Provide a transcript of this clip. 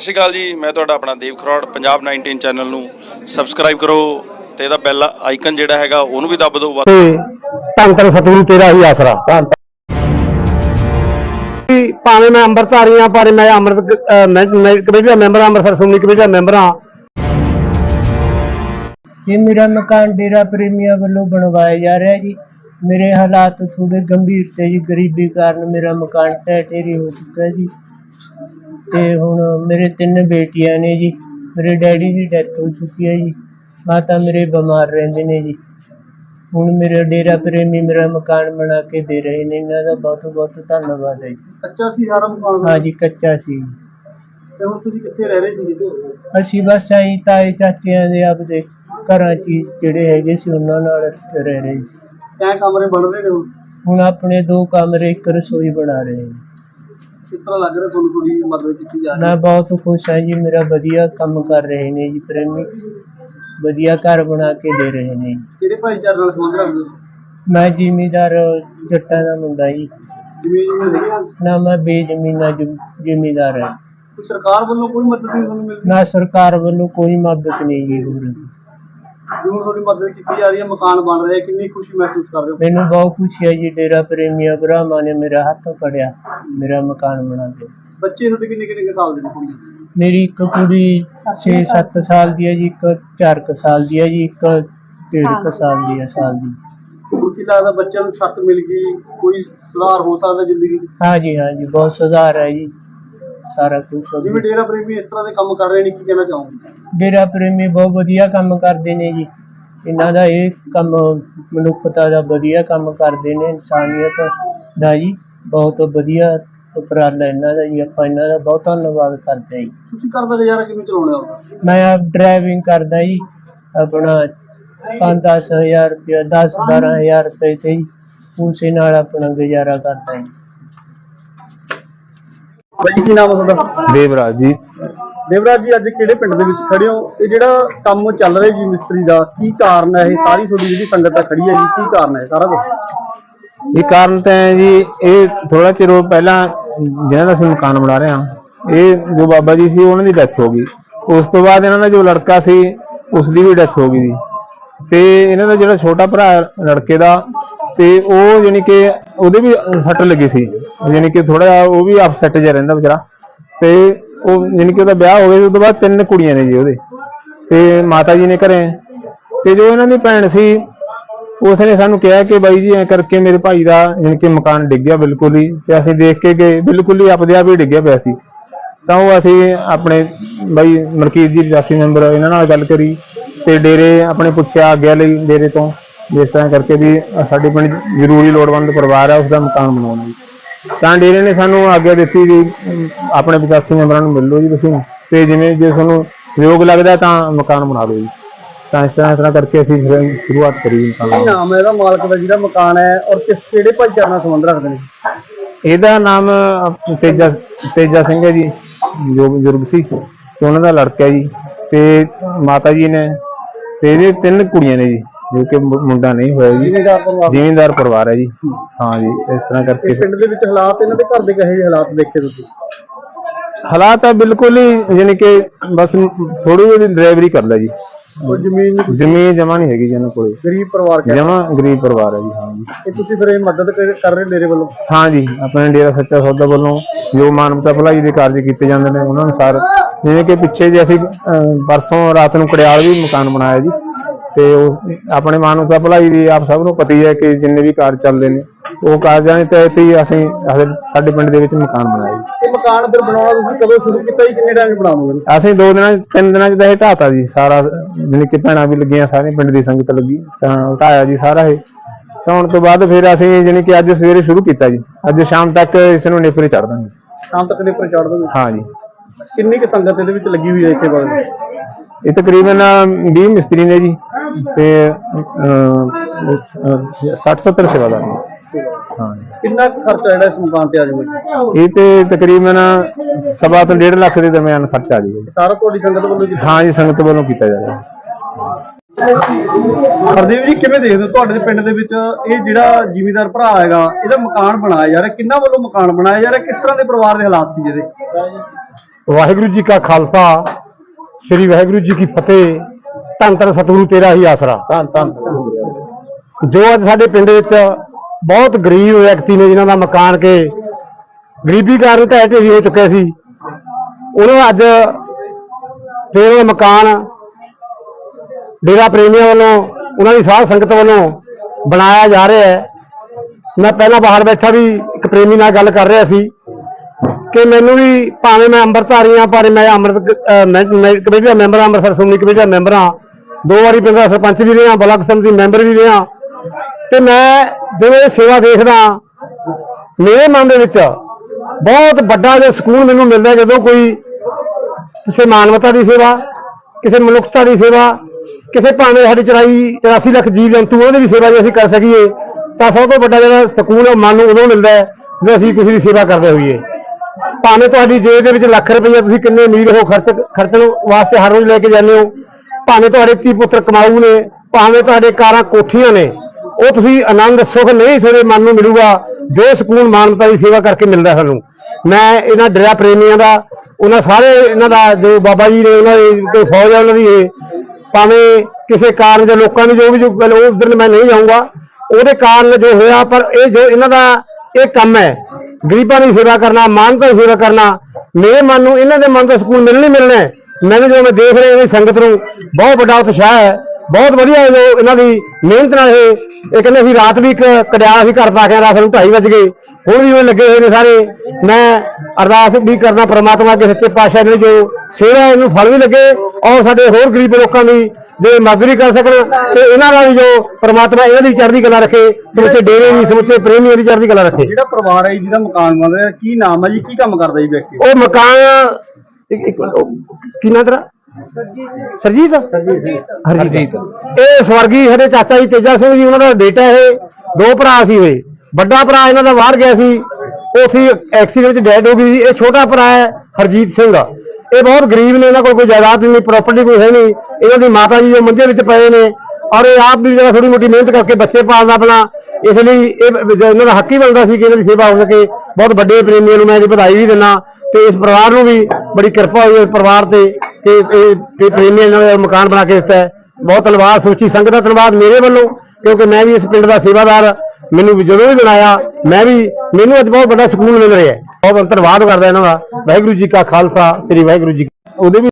ਸਤਿ ਸ਼੍ਰੀ ਅਕਾਲ ਜੀ ਮੈਂ ਤੁਹਾਡਾ ਆਪਣਾ ਦੇਵ ਖਰੋੜ ਪੰਜਾਬ 19 ਚੈਨਲ ਨੂੰ ਸਬਸਕ੍ਰਾਈਬ ਕਰੋ ਤੇ ਇਹਦਾ ਬੈਲ ਆਈਕਨ ਜਿਹੜਾ ਹੈਗਾ ਉਹਨੂੰ ਵੀ ਦੱਬ ਦਿਓ ਤੇ ਧੰਨ ਧੰਨ ਸਤਿਗੁਰੂ ਤੇਰਾ ਹੀ ਆਸਰਾ। ਭਾਵੇਂ ਮੈਂ ਅੰਮ੍ਰਿਤਧਾਰੀ ਪਰ ਮੈਂ ਅੰਮ੍ਰਿਤ ਮੈਂ ਕਮੇਟੀ ਦਾ ਮੈਂਬਰ ਅੰਮ੍ਰਿਤਸਰ ਸੁਣੀ ਕਮੇਟੀ ਦਾ ਮੈਂਬਰ ਹਾਂ। ਇਹ ਮੇਰਾ ਮਕਾਨ ਡੇਰਾ ਪ੍ਰੇਮੀਆਂ ਵੱਲੋਂ ਬਣਵਾਇਆ ਜਾ ਰਿਹਾ ਜੀ। ਮੇਰੇ ਹਾਲਾਤ ਥੋੜੇ ਗੰਭੀਰ ਤੇ ਜੀ ਗਰੀਬੀ ਕਾਰਨ ਮੇਰਾ ਮਕਾਨ ਢੇਰੀ ਹੋ ਚੁੱਕਾ ਜੀ। ਤੇ ਹੁਣ ਮੇਰੇ ਤਿੰਨ ਬੇਟੀਆਂ ਨੇ ਜੀ। ਮੇਰੇ ਡੈਡੀ ਦੀ ਡੈਥ ਹੋ ਚੁੱਕੀ ਹੈ ਜੀ। ਮਾਤਾ ਮੇਰੇ ਬਿਮਾਰ ਰਹਿੰਦੇ ਨੇ ਜੀ। ਹੁਣ ਮੇਰੇ ਡੇਰਾ ਪ੍ਰੇਮੀ ਮੇਰਾ ਮਕਾਨ ਬਣਾ ਕੇ ਦੇ ਰਹੇ ਨੇ। ਇਹਨਾਂ ਦਾ ਬਹੁਤ ਬਹੁਤ ਧੰਨਵਾਦ ਹੈ ਜੀ। ਕੱਚਾ ਸੀ ਸਾਰਾ ਮਕਾਨ? ਹਾਂ ਜੀ ਕੱਚਾ ਸੀ। ਤੇ ਹੁਣ ਤੁਸੀਂ ਕਿੱਥੇ ਰਹਿ ਰਹੇ ਸੀ ਅਸੀਂ ਬਸ ਐਂ ਤਾਏ ਚਾਚਿਆਂ ਦੇ ਆਪਦੇ ਘਰਾਂ 'ਚ ਹੀ ਜਿਹੜੇ ਹੈਗੇ ਸੀ ਉਹਨਾਂ ਨਾਲ ਰਹਿ ਰਹੇ ਸੀ। ਕਿਆ ਕਮਰੇ ਬਣ ਰਹੇ ਨੇ ਹੁਣ? ਹੁਣ ਆਪਣੇ ਦੋ ਕਮਰੇ ਇੱਕ ਰਸੋਈ ਬਣਾ ਰਹੇ ਹਾਂ ਕਿਸ ਤਰ੍ਹਾਂ ਲੱਗ ਰਿਹਾ ਤੁਹਾਨੂੰ ਥੋੜੀ ਮਦਦ ਕੀਤੀ ਜਾ ਰਹੀ ਮੈਂ ਬਹੁਤ ਖੁਸ਼ ਹਾਂ ਜੀ ਮੇਰਾ ਵਧੀਆ ਕੰਮ ਕਰ ਰਹੇ ਨੇ ਜੀ ਪ੍ਰੇਮੀ। ਵਧੀਆ ਘਰ ਬਣਾ ਕੇ ਦੇ ਰਹੇ ਨੇ। ਕਿਹੜੇ ਭਾਈਚਾਰੇ ਨਾਲ ਸੰਬੰਧ ਰੱਖਦੇ ਹੋ? ਮੈਂ ਜ਼ਿਮੀਦਾਰ ਜੱਟਾਂ ਦਾ ਮੁੰਡਾ ਜੀ। ਜਿਵੇਂ ਜਿਵੇਂ ਹੈਗੇ ਆ, ਨਾ ਮੈਂ ਬੇਜ਼ਮੀਨਾ ਜ਼ਿਮੀਦਾਰ ਹਾਂ। ਕੋਈ ਸਰਕਾਰ ਵੱਲੋਂ ਕੋਈ ਮਦਦ ਨਹੀਂ ਤੁਹਾਨੂੰ ਮਿਲਦੀ? ਨਾ ਸਰਕਾਰ ਵੱਲੋਂ ਕੋਈ ਮਦਦ ਨਹੀਂ ਜੀ ਹੋ ਰਹੀ ਜਿਵੇਂ ਤੁਹਾਡੀ ਮਦਦ ਕੀਤੀ ਜਾ ਰਹੀ ਹੈ ਮਕਾਨ ਬਣ ਰਿਹਾ ਕਿੰਨੀ ਖੁਸ਼ੀ ਮਹਿਸੂਸ ਕਰ ਰਹੇ ਹੋ? ਮੈਨੂੰ ਬਹੁਤ ਖੁਸ਼ੀ ਹੈ ਜੀ ਡੇਰਾ ਪ੍ਰੇਮੀਆਂ ਭਰਾਵਾਂ ਨੇ ਮੇਰਾ ਹੱਥ ਫੜਿਆ ਮੇਰਾ ਮਕਾਨ ਬਣਾ ਕੇ ਬੱਚੇ ਤੁਹਾਡੇ ਕਿੰਨੇ ਕਿੰਨੇ ਸਾਲ ਦੇ ਨੇ ਕੁੜੀਆਂ? ਮੇਰੀ ਇੱਕ ਕੁੜੀ 6-7 ਸਾਲ ਦੀ ਹੈ ਜੀ ਇੱਕ 4 ਕੁ ਸਾਲ ਦੀ ਹੈ ਜੀ ਇੱਕ 1.5 ਸਾਲ ਦੀ ਹੈ ਸਾਲ ਦੀ। ਹੁਣ ਕੀ ਲੱਗਦਾ ਬੱਚਿਆਂ ਨੂੰ ਛੱਤ ਮਿਲ ਗਈ ਕੋਈ ਸੁਧਾਰ ਹੋ ਸਕਦਾ ਜ਼ਿੰਦਗੀ ਹਾਂ ਜੀ ਹਾਂ ਜੀ ਬਹੁਤ ਸੁਧਾਰ ਹੈ ਜੀ। ਸਾਰਾ ਕੁਝ ਜਿਵੇਂ ਡੇਰਾ ਪ੍ਰੇਮੀ ਇਸ ਤਰ੍ਹਾਂ ਦੇ ਕੰਮ ਕਰ ਰਹੇ ਨੇ ਕੀ ਕਹਿਣਾ ਚਾਹੋਗੇ? ਡੇਰਾ ਪ੍ਰੇਮੀ ਬਹੁਤ ਵਧੀਆ ਕੰਮ ਕਰਦੇ ਨੇ ਜੀ। ਇਹਨਾਂ ਦਾ ਇਹ ਕੰਮ ਮਨੁੱਖਤਾ ਦਾ ਵਧੀਆ ਕੰਮ ਕਰਦੇ ਨੇ ਇਨਸਾਨੀਅਤ ਦਾ ਜੀ। ਬਹੁਤ ਵਧੀਆ ਉਪਰਾਲਾ ਇਹਨਾਂ ਦਾ ਜੀ। ਆਪਾਂ ਇਹਨਾਂ ਦਾ ਬਹੁਤ ਧੰਨਵਾਦ ਕਰਦੇ ਹਾਂ ਜੀ। ਤੁਸੀਂ ਘਰ ਦਾ ਗੁਜ਼ਾਰਾ ਕਿਵੇਂ ਚਲਾਉਣੇ ਹੋ? ਮੈਂ ਆਪ ਡਰਾਈਵਿੰਗ ਕਰਦਾ ਜੀ। ਆਪਣਾ 5-10 ਹਜ਼ਾਰ ਰੁਪਇਆ 10-12 ਹਜ਼ਾਰ ਰੁਪਏ ਤੇ ਜੀ। ਉਸੇ ਨਾਲ ਆਪਣਾ ਗੁਜ਼ਾਰਾ ਕਰਦਾ ਜੀ। ਬਾਈ ਕੀ ਨਾਮ ਹੈ ਤੁਹਾਡਾ? ਦੇਵਰਾਜ ਜੀ। ਦੇਵਰਾਜ ਜੀ ਅੱਜ ਕਿਹੜੇ ਪਿੰਡ ਦੇ ਵਿੱਚ ਖੜੇ ਹੋ? ਇਹ ਜਿਹੜਾ ਕੰਮ ਚੱਲ ਰਿਹਾ ਜੀ ਮਿਸਤਰੀ ਦਾ ਕੀ ਕਾਰਨ ਹੈ? ਇਹ ਸਾਰੀ ਤੁਹਾਡੀ ਜਿਹੜੀ ਸੰਗਤ ਆ ਖੜੀ ਹੈ ਜੀ ਕੀ ਕਾਰਨ ਹੈ? ਸਾਰਾ ਦੱਸੋ ਇਹ ਕਾਰਨ ਤਾਂ ਹੈ ਜੀ ਇਹ ਥੋੜਾ ਚਿਰ ਪਹਿਲਾਂ ਜਿਹਨਾਂ ਦਾ ਅਸੀਂ ਮਕਾਨ ਬਣਾ ਰਹੇ ਹਾਂ ਇਹ ਜੋ ਬਾਬਾ ਜੀ ਸੀ ਉਹਨਾਂ ਦੀ ਡੈਥ ਹੋ ਗਈ। ਉਸ ਤੋਂ ਬਾਅਦ ਇਹਨਾਂ ਦਾ ਜੋ ਲੜਕਾ ਸੀ ਉਸ ਦੀ ਵੀ ਡੈਥ ਹੋ ਗਈ ਜੀ। ਤੇ ਇਹਨਾਂ ਦਾ ਜਿਹੜਾ ਛੋਟਾ ਭਰਾ ਲੜਕੇ ਦਾ ਤੇ ਉਹ ਯਾਨੀ ਕਿ ਉਹਦੇ ਵੀ ਸੱਟ ਲੱਗੀ ਸੀ। ਯਾਨੀ ਕਿ ਥੋੜਾ ਉਹ ਵੀ ਅਪਸੈਟ ਜਿਹਾ ਰਹਿੰਦਾ ਵਿਚਾਰਾ। ਤੇ ਉਹ ਯਾਨੀ ਕਿ ਉਹਦਾ ਵਿਆਹ ਹੋ ਗਿਆ ਸੀ, ਉਸ ਤੋਂ ਬਾਅਦ ਤਿੰਨ ਕੁੜੀਆਂ ਨੇ ਜੀ ਉਹਦੇ। ਤੇ ਮਾਤਾ ਜੀ ਨੇ ਘਰੇ। ਤੇ ਜੋ ਇਹਨਾਂ ਦੀ ਭੈਣ ਸੀ ਉਸਨੇ ਸਾਨੂੰ ਕਿਹਾ ਕਿ ਬਾਈ ਜੀ ਐ ਕਰਕੇ ਮੇਰੇ ਭਾਈ ਦਾ ਯਾਨੀ ਕਿ ਮਕਾਨ ਡਿੱਗ ਗਿਆ ਬਿਲਕੁਲ ਹੀ ਤੇ ਅਸੀਂ ਦੇਖ ਕੇ ਗਏ ਬਿਲਕੁਲ ਹੀ ਆਪਦੇ ਆਪ ਹੀ ਡਿੱਗਿਆ ਪਿਆ ਸੀ। ਤਾਂ ਉਹ ਅਸੀਂ ਆਪਣੇ ਬਾਈ ਮਲਕੀਤ ਜੀ 85 ਮੈਂਬਰ ਇਹਨਾਂ ਨਾਲ ਗੱਲ ਕਰੀ। ਤੇ ਡੇਰੇ ਆਪਣੇ ਪੁੱਛਿਆ ਆਗਿਆ ਲਈ ਡੇਰੇ ਤੋਂ ਜਿਸ ਤਰ੍ਹਾਂ ਕਰਕੇ ਵੀ ਸਾਡੇ ਪਿੰਡ ਜ਼ਰੂਰੀ ਲੋੜਵੰਦ ਪਰਿਵਾਰ ਹੈ ਉਸ ਦਾ ਮਕਾਨ ਬਣਾਉਣਾ ਜੀ। ਤਾਂ ਡੇਰੇ ਨੇ ਸਾਨੂੰ ਆਗਿਆ ਦਿੱਤੀ ਵੀ ਆਪਣੇ 85 ਮੈਂਬਰਾਂ ਨੂੰ ਮਿਲ ਲਓ ਜੀ ਤੁਸੀਂ। ਤੇ ਜਿਵੇਂ ਜੇ ਤੁਹਾਨੂੰ ਯੋਗ ਲੱਗਦਾ ਤਾਂ ਮਕਾਨ ਬਣਾ ਲਓ ਜੀ। ਤਾਂ ਇਸ ਤਰ੍ਹਾਂ ਇਸ ਤਰ੍ਹਾਂ ਕਰਕੇ ਅਸੀਂ ਫਿਰ ਸ਼ੁਰੂਆਤ ਕਰੀ ਮਕਾਨ ਕੀ। ਨਾਮ ਹੈ ਇਹਦਾ? ਮਾਲਕ ਦਾ ਜਿਹੜਾ ਮਕਾਨ ਹੈ ਔਰ ਕਿਸ ਕਿਹੜੇ ਭਾਈਚਾਰੇ ਨਾਲ ਸੰਬੰਧ ਰੱਖਦੇ ਨੇ? ਇਹਦਾ ਨਾਮ ਤੇਜਾ ਤੇਜਾ ਸਿੰਘ ਹੈ ਜੀ ਜੋ ਬਜ਼ੁਰਗ ਸੀ। ਤੇ ਉਹਨਾਂ ਦਾ ਲੜਕਾ ਜੀ। ਤੇ ਮਾਤਾ ਜੀ ਨੇ ਤੇ ਇਹਦੇ ਤਿੰਨ ਕੁੜੀਆਂ ਨੇ ਜੀ ਜੋ ਕਿ ਮੁ- ਮੁੰਡਾ ਨਹੀਂ ਹੋਇਆ ਜੀ। ਜ਼ਿਮੀਂਦਾਰ ਪਰਿਵਾਰ। ਜ਼ਿਮੀਂਦਾਰ ਪਰਿਵਾਰ ਹੈ ਜੀ। ਹਾਂ ਜੀ ਇਸ ਤਰ੍ਹਾਂ ਕਰਕੇ। ਪਿੰਡ ਦੇ ਵਿੱਚ ਹਾਲਾਤ ਇਹਨਾਂ ਦੇ ਘਰ ਦੇ ਕਹੇ ਹਾਲਾਤ ਦੇਖੇ ਤੁਸੀਂ? ਹਾਲਾਤ ਹੈ ਬਿਲਕੁਲ ਹੀ ਯਾਨੀ ਕਿ ਬਸ ਥੋੜੀ ਜਿਹੀ ਡਰਾਈਵਰੀ ਕਰਦਾ ਜੀ। ਜ਼ਮੀਨ ਨਹੀਂ ਜ਼ਮੀਨ ਜਮਾ ਨਹੀਂ ਹੈਗੀ ਜੀ ਇਹਨਾਂ ਕੋਲੇ। ਗਰੀਬ ਪਰਿਵਾਰ ਕਹਿ ਜਮਾ ਗਰੀਬ ਪਰਿਵਾਰ ਹੈ ਜੀ ਹਾਂ ਜੀ। ਇਹ ਤੁਸੀਂ ਫਿਰ ਇਹ ਮਦਦ ਕਰ ਕਰ ਰਹੇ ਡੇਰੇ ਵੱਲੋਂ? ਹਾਂ ਜੀ ਆਪਣੇ ਡੇਰਾ ਸੱਚਾ ਸੌਦਾ ਵੱਲੋਂ ਜੋ ਮਾਨਵਤਾ ਭਲਾਈ ਦੇ ਕਾਰਜ ਕੀਤੇ ਜਾਂਦੇ ਨੇ ਉਹਨਾਂ ਅਨੁਸਾਰ ਜਿਵੇਂ ਕਿ ਪਿੱਛੇ ਜੇ ਅਸੀਂ ਅਹ, ਪਰਸੋਂ ਰਾਤ ਨੂੰ ਕੜਿਆਲ ਵੀ ਮਕਾਨ ਬਣਾਇਆ ਜੀ ਤੇ ਉਸ ਆਪਣੇ ਮਾਨਵਤਾ ਭਲਾਈ ਦੀ ਆਪ ਸਭ ਨੂੰ ਪਤਾ ਹੈ ਕਿ ਜਿੰਨੇ ਵੀ ਕਾਰਜ ਚੱਲਦੇ ਨੇ ਉਹ ਕਾਰਜਾਂ ਦੇ ਤਹਿਤ ਹੀ ਅਸੀਂ ਸਾਡੇ- ਸਾਡੇ ਪਿੰਡ ਦੇ ਵਿੱਚ ਮਕਾਨ ਬਣਾਇਆ ਜੀ। ਇਹ ਮਕਾਨ ਫਿਰ ਬਣਾਉਣਾ ਤੁਸੀਂ ਕਦੋਂ ਸ਼ੁਰੂ ਕੀਤਾ ਜੀ? ਕਿੰਨੇ ਟਾਈਮ ਬਣਾਉਂਗੇ ਅਸੀਂ ਦੋ ਦਿਨਾਂ 'ਚ- ਤਿੰਨ ਦਿਨਾਂ ਚ ਤਾਂ ਇਹ ਢਾਤਾ ਜੀ। ਸਾਰਾ ਜਿਵੇਂ ਕਿ ਭੈਣਾਂ ਵੀ ਲੱਗੀਆਂ ਸਾਰੇ ਪਿੰਡ ਦੀ ਸੰਗਤ ਲੱਗੀ ਤਾਂ ਢਾਇਆ ਜੀ ਸਾਰਾ ਇਹ। ਢਾਉਣ ਤੋਂ ਬਾਅਦ ਫਿਰ ਅਸੀਂ ਜਾਣੀ ਕਿ ਅੱਜ ਸਵੇਰੇ ਸ਼ੁਰੂ ਕੀਤਾ ਜੀ। ਅੱਜ ਸ਼ਾਮ ਤੱਕ ਇਸ ਨੂੰ ਨੇਪਰੇ ਚੜ ਦਾਂਗੇ। ਸ਼ਾਮ ਤੱਕ ਨੇਪਰ ਚੜ ਦੋਗੇ? ਹਾਂ ਜੀ। ਕਿੰਨੀ ਕੁ ਸੰਗਤ ਇਹਦੇ ਵਿੱਚ ਲੱਗੀ ਹੋਈ ਹੈ ਇਸੇ ਬਾਰੇ? ਇਹ ਤਕਰੀਬਨ 20 ਮਿਸਤਰੀ ਨੇ ਜੀ। ਤੇ 60 70 ਸੇਵਾਦਾਰ ਨੇ। ਹਾਂ ਜੀ। ਕਿੰਨਾ ਕੁ ਖਰਚਾ ਜਿਹੜਾ ਇਸ ਮਕਾਨ ਤੇ ਆ ਜਾਊਗਾ ਇਹ ਤੇ ਤਕਰੀਬਨ ਸਵਾ ਤੋਂ 1.5 ਲੱਖ ਦੇ ਦਰਮਿਆਨ ਖਰਚਾ ਆ ਜਾਊਗਾ ਜੀ। ਸਾਰਾ ਤੁਹਾਡੀ ਸੰਗਤ ਵੱਲੋਂ ਕੀਤਾ? ਹਾਂ ਜੀ ਸੰਗਤ ਵੱਲੋਂ ਕੀਤਾ ਜਾਏਗਾ ਹਰਦੇਵ ਜੀ ਕਿਵੇਂ ਦੇਖਦੇ ਹੋ ਤੁਹਾਡੇ ਪਿੰਡ ਦੇ ਵਿੱਚ ਇਹ ਜਿਹੜਾ ਜ਼ਿਮੀਂਦਾਰ ਭਰਾ ਹੈਗਾ ਇਹਦਾ ਮਕਾਨ ਬਣਾਇਆ ਜਾ ਰਿਹਾ? ਕਿੰਨਾ ਵੱਲੋਂ ਮਕਾਨ ਬਣਾਇਆ ਜਾ ਰਿਹਾ? ਕਿਸ ਤਰ੍ਹਾਂ ਦੇ ਪਰਿਵਾਰ ਦੇ ਹਾਲਾਤ ਸੀ ਇਹਦੇ? ਵਾਹਿਗੁਰੂ ਜੀ ਕਾ ਖਾਲਸਾ ਸ੍ਰੀ ਵਾਹਿਗੁਰੂ ਜੀ ਕੀ ਫਤਿਹ ਧੰਨ ਧੰਨ ਸਤਿਗੁਰੂ ਤੇਰਾ ਹੀ ਆਸਰਾ। ਧੰਨ ਧੰਨ ਜੋ ਅੱਜ ਸਾਡੇ ਪਿੰਡ ਵਿੱਚ ਬਹੁਤ ਗਰੀਬ ਵਿਅਕਤੀ ਨੇ ਜਿਨ੍ਹਾਂ ਦਾ ਮਕਾਨ ਕੇ ਗਰੀਬੀ ਕਾਰਨ ਢਹਿ ਢੇਰੀ ਹੋ ਚੁੱਕਿਆ ਸੀ। ਉਹਨਾਂ ਅੱਜ ਫਿਰ ਉਹ ਮਕਾਨ ਡੇਰਾ ਪ੍ਰੇਮੀਆਂ ਵੱਲੋਂ, ਉਹਨਾਂ ਦੀ ਸਾਧ ਸੰਗਤ ਵੱਲੋਂ ਬਣਾਇਆ ਜਾ ਰਿਹਾ ਹੈ। ਮੈਂ ਪਹਿਲਾਂ ਬਾਹਰ ਬੈਠਾ ਵੀ ਇੱਕ ਪ੍ਰੇਮੀ ਨਾਲ ਗੱਲ ਕਰ ਰਿਹਾ ਸੀ ਕਿ ਮੈਨੂੰ ਵੀ ਭਾਵੇਂ ਮੈਂ ਅੰਮ੍ਰਿਤਧਾਰੀ ਹਾਂ ਪਰ ਮੈਂ ਅੰਮ੍ਰਿਤ ਮੈਂ ਕਮੇਟੀ ਦਾ ਮੈਂਬਰ ਹਾਂ, ਅੰਮ੍ਰਿਤਸਰ ਸ਼੍ਰੋਮਣੀ ਕਮੇਟੀ ਦਾ ਮੈਂਬਰ ਹਾਂ। ਦੋ ਵਾਰੀ ਪਿੰਡ ਦਾ ਸਰਪੰਚ ਵੀ ਰਿਹਾ, ਬਲਾਕ ਸੰਮਤੀ ਮੈਂਬਰ ਵੀ ਰਿਹਾ। ਤੇ ਮੈਂ ਜਦੋਂ ਇਹ ਸੇਵਾ ਦੇਖਦਾ ਮੇਰੇ ਮਨ ਦੇ ਵਿੱਚ ਬਹੁਤ ਵੱਡਾ ਜਿਹਾ ਸਕੂਨ ਮੈਨੂੰ ਮਿਲਦਾ ਜਦੋਂ ਕੋਈ ਕਿਸੇ ਮਾਨਵਤਾ ਦੀ ਸੇਵਾ, ਕਿਸੇ ਮਨੁੱਖਤਾ ਦੀ ਸੇਵਾ, ਕਿਸੇ ਭਾਵੇਂ ਸਾਡੀ ਚਰਾਈ 84 ਲੱਖ ਜੀਵ ਜੰਤੂ ਉਹਨਾਂ ਦੀ ਵੀ ਸੇਵਾ ਜੇ ਅਸੀਂ ਕਰ ਸਕੀਏ, ਤਾਂ ਸਭ ਤੋਂ ਵੱਡਾ ਜਿਹੜਾ ਸਕੂਨ ਹੈ ਮਨ ਨੂੰ ਉਦੋਂ ਮਿਲਦਾ ਹੈ ਜਦੋਂ ਅਸੀਂ ਕਿਸੇ ਦੀ ਸੇਵਾ ਕਰਦੇ ਹੋਈਏ। ਭਾਵੇਂ ਤੁਹਾਡੀ ਜੇਬ ਦੇ ਵਿੱਚ ਲੱਖ ਰੁਪਈਆ ਤੁਸੀਂ ਕਿੰਨੇ ਅਮੀਰ ਹੋ, ਖਰਚ ਖਰਚਣ ਵਾਸਤੇ ਹਰ ਰੋਜ਼ ਲੈ ਕੇ ਜਾਂਦੇ ਹੋ, ਭਾਵੇਂ ਤੁਹਾਡੇ ਧੀ ਪੁੱਤਰ ਕਮਾਊ ਨੇ, ਭਾਵੇਂ ਤੁਹਾਡੇ ਕਾਰਾਂ ਕੋਠੀਆਂ ਨੇ ਉਹ ਤੁਸੀਂ ਆਨੰਦ, ਸੁਖ ਨਹੀਂ ਤੁਹਾਡੇ ਮਨ ਨੂੰ ਮਿਲੂਗਾ, ਜੋ ਸਕੂਨ ਮਾਨਵਤਾ ਦੀ ਸੇਵਾ ਕਰਕੇ ਮਿਲਦਾ ਸਾਨੂੰ। ਮੈਂ ਇਹਨਾਂ ਡੇਰਾ ਪ੍ਰੇਮੀਆਂ ਦਾ, ਉਹਨਾਂ ਸਾਰੇ ਇਹਨਾਂ ਦਾ, ਜੋ ਬਾਬਾ ਜੀ ਨੇ, ਉਹਨਾਂ ਦੀ ਕੋਈ ਫੌਜ ਹੈ ਉਹਨਾਂ ਦੀ ਇਹ। ਭਾਵੇਂ ਕਿਸੇ ਕਾਰਨ ਜਾਂ ਲੋਕਾਂ ਦੀ ਜੋ ਵੀ ਜੋ ਗੱਲ, ਉਹ ਉਧਰ ਮੈਂ ਨਹੀਂ ਜਾਊਂਗਾ। ਉਹਦੇ ਕਾਰਨ ਜੋ ਹੋਇਆ, ਪਰ ਇਹ ਜੋ ਇਹਨਾਂ ਦਾ ਇਹ ਕੰਮ ਹੈ, ਗਰੀਬਾਂ ਦੀ ਸੇਵਾ ਕਰਨਾ, ਮਾਨਵਤਾ ਦੀ ਸੇਵਾ ਕਰਨਾ, ਮੇਰੇ ਮਨ ਨੂੰ ਇਹਨਾਂ ਦੇ ਮਨ ਦਾ ਸਕੂਨ ਮਿਲਣਾ ਹੀ ਮਿਲਣਾ ਮੈਨੂੰ ਜੋ ਮੈਂ ਦੇਖ ਰਿਹਾ ਇਹ ਸੰਗਤ ਨੂੰ, ਬਹੁਤ ਵੱਡਾ ਉਤਸ਼ਾਹ ਹੈ, ਬਹੁਤ ਵਧੀਆ ਜੋ ਇਹਨਾਂ ਦੀ ਮਿਹਨਤ ਨਾਲ ਇਹ ਇਹ ਕਹਿੰਦੇ ਸੀ ਰਾਤ ਵੀ ਇੱਕ ਕੜਿਆਲ ਅਸੀਂ ਘਰ ਪਾ ਕੇ ਰਾਤ ਨੂੰ 2:30 ਵਜ ਗਏ। ਹੁਣ ਵੀ ਉਹ ਲੱਗੇ ਹੋਏ ਨੇ ਸਾਰੇ। ਮੈਂ ਅਰਦਾਸ ਵੀ ਕਰਦਾ ਪ੍ਰਮਾਤਮਾ ਅੱਗੇ ਸੱਚੇ ਪਾਤਸ਼ਾਹ ਨੇ ਜੋ ਸੇਵਾ ਇਹਨੂੰ ਫਲ ਵੀ ਲੱਗੇ ਔਰ ਸਾਡੇ ਹੋਰ ਗਰੀਬ ਲੋਕਾਂ ਦੀ ਜੇ ਮਦਦ ਕਰ ਸਕਣ ਤੇ ਇਹਨਾਂ ਦਾ ਵੀ ਜੋ ਪ੍ਰਮਾਤਮਾ ਇਹਨਾਂ ਦੀ ਚੜ੍ਹਦੀ ਕਲਾ ਰੱਖੇ ਸਮੁੱਚੇ ਡੇਰੇ ਦੀ ਸਮੁੱਚੇ ਪ੍ਰੇਮੀਆਂ ਦੀ ਚੜ੍ਹਦੀ ਕਲਾ ਰੱਖੇ। ਜਿਹੜਾ ਪਰਿਵਾਰ ਹੈ ਜਿਹਦਾ ਮਕਾਨ ਬਣ ਰਿਹਾ ਕੀ ਨਾਮ ਹੈ ਜੀ ਕੀ ਕੰਮ ਕਰਦਾ ਜੀ ਵਿਅਕਤੀ ਉਹ ਮਕਾਨ ਇੱਕ ਇੱਕ ਮਿੰਟ, ਉਹ ਕੀ ਨਾਂ ਤੇਰਾ? ਸਰਜੀਤ? ਹਰਜੀਤ। ਇਹ ਸਵਰਗੀ ਸਾਡੇ ਚਾਚਾ ਜੀ ਤੇਜਾ ਸਿੰਘ ਜੀ ਉਹਨਾਂ ਦਾ ਬੇਟਾ ਇਹ ਦੋ ਭਰਾ ਸੀ ਇਹ। ਵੱਡਾ ਭਰਾ ਇਹਨਾਂ ਦਾ ਬਾਹਰ ਗਿਆ ਸੀ। ਸੀ ਐਕਸੀਡੈਂਟ 'ਚ ਡੈਡ ਹੋ ਗਈ ਸੀ। ਇਹ ਛੋਟਾ ਭਰਾ ਹੈ ਹਰਜੀਤ ਸਿੰਘ ਇਹ ਬਹੁਤ ਗਰੀਬ ਨੇ ਇਹਨਾਂ ਕੋਲ ਕੋਈ ਜਾਇਦਾਦ ਨਹੀਂ ਪ੍ਰਾਪਰਟੀ ਕੋਈ ਹੈ ਨਹੀਂ। ਇਹਨਾਂ ਦੀ ਮਾਤਾ ਜੀ ਜੋ ਮੰਜੇ ਵਿੱਚ ਪਏ ਨੇ। ਔਰ ਇਹ ਆਪ ਵੀ ਜਿਹੜਾ ਥੋੜੀ ਮੋਟੀ ਮਿਹਨਤ ਕਰਕੇ ਬੱਚੇ ਪਾਲਦਾ ਆਪਣਾ ਇਸ ਲਈ ਇਹ ਇਹਨਾਂ ਦਾ ਹੱਕ ਹੀ ਬਣਦਾ ਸੀ ਕਿ ਇਹਨਾਂ ਦੀ ਸੇਵਾ ਹੋ ਸਕੇ। ਬਹੁਤ ਵੱਡੇ ਪ੍ਰੇਮੀਆਂ ਨੂੰ ਮੈਂ ਜੀ ਵਧਾਈ ਵੀ ਦਿੰਦਾ। ਤੇ ਇਸ ਪਰਿਵਾਰ ਨੂੰ ਵੀ ਬੜੀ ਕਿਰਪਾ ਹੋਈ ਇਸ ਪਰਿਵਾਰ ਤੇ। ਕਿ ਇਹ ਇਹ ਇਹਨਾਂ ਨੇ ਮਕਾਨ ਬਣਾ ਕੇ ਦਿੱਤਾ ਹੈ। ਬਹੁਤ ਧੰਨਵਾਦ ਸੁੱਚੀ ਸੰਗਤ ਦਾ ਧੰਨਵਾਦ ਮੇਰੇ ਵੱਲੋਂ, ਕਿਉਂਕਿ ਮੈਂ ਵੀ ਇਸ ਪਿੰਡ ਦਾ ਸੇਵਾਦਾਰ ਮੈਨੂੰ ਜਦੋਂ ਵੀ ਬਣਾਇਆ, ਮੈਂ ਵੀ, ਮੈਨੂੰ ਅੱਜ ਬਹੁਤ ਵੱਡਾ ਸਕੂਨ ਮਿਲ ਰਿਹਾ ਹੈ। ਬਹੁਤ ਧੰਨਵਾਦ ਕਰਦਾ ਇਹਨਾਂ ਦਾ। ਵਾਹਿਗੁਰੂ ਜੀ ਕਾ ਖਾਲਸਾ, ਸ੍ਰੀ ਵਾਹਿਗੁਰੂ ਜੀ ਕੀ- ਉਹਦੇ ਵੀ